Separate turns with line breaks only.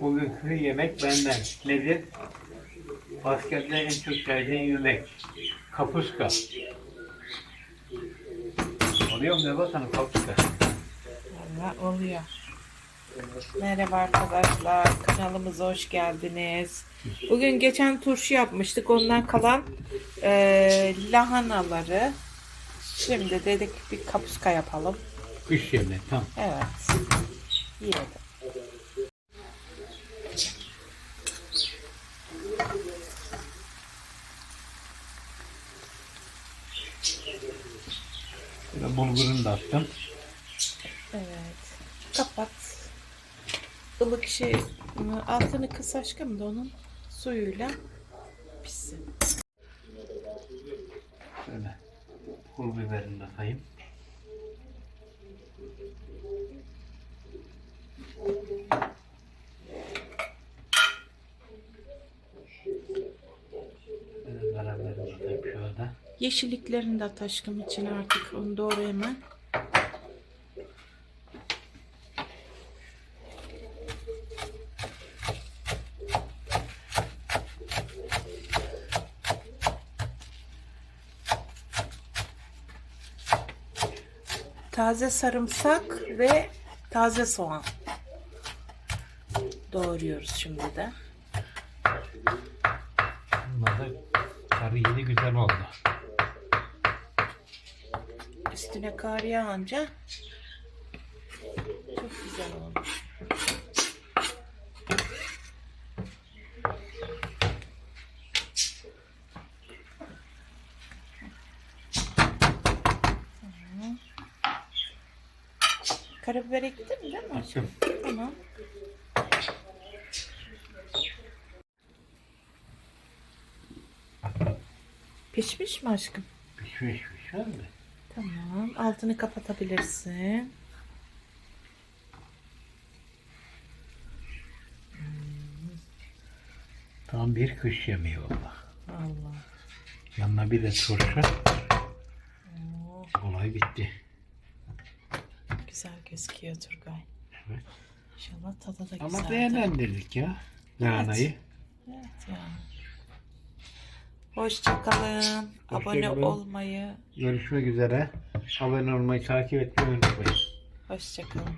Bugünkü yemek benden. Nedir? Askerde en çok sevdiğim yemek. Kapuska. Oluyor mu Nebat Hanım kapuska?
Valla oluyor. Merhaba arkadaşlar, kanalımıza hoş geldiniz. Bugün geçen turşu yapmıştık, ondan kalan eee, lahanaları. Şimdi dedik bir kapuska yapalım.
Kış yemeği tam.
Evet, yiyelim.
Böyle bulgurunu da attım.
Evet, kapat. Ilık şey, altını kıs aşkım da onun suyuyla pişsin.
Şöyle pul biberini de atayım.
Yeşilliklerini de at içine artık onu doğru. Taze sarımsak ve taze soğan doğruyoruz şimdi de.
Bunlar da karı yedi güzel oldu.
Üstüne kar yağınca çok güzel olmuş. Tamam. Karabiber ektin değil mi?
Açım.
Tamam. Pişmiş mi aşkım?
Pişmiş pişmez mi?
Tamam. Altını kapatabilirsin.
Tam bir kış yemeği valla.
Allah.
Yanına bir de turşu.
Oo,
Olay bitti.
Güzel gözüküyor Turgay.
Evet.
İnşallah tadı da
Ama
güzel.
değerlendirdik ya. Lahanayı.
Evet ya. Hoşçakalın. Abone
Hoşçakalın.
olmayı.
Görüşmek üzere. Abone olmayı, takip etmeyi unutmayın.
Hoşçakalın.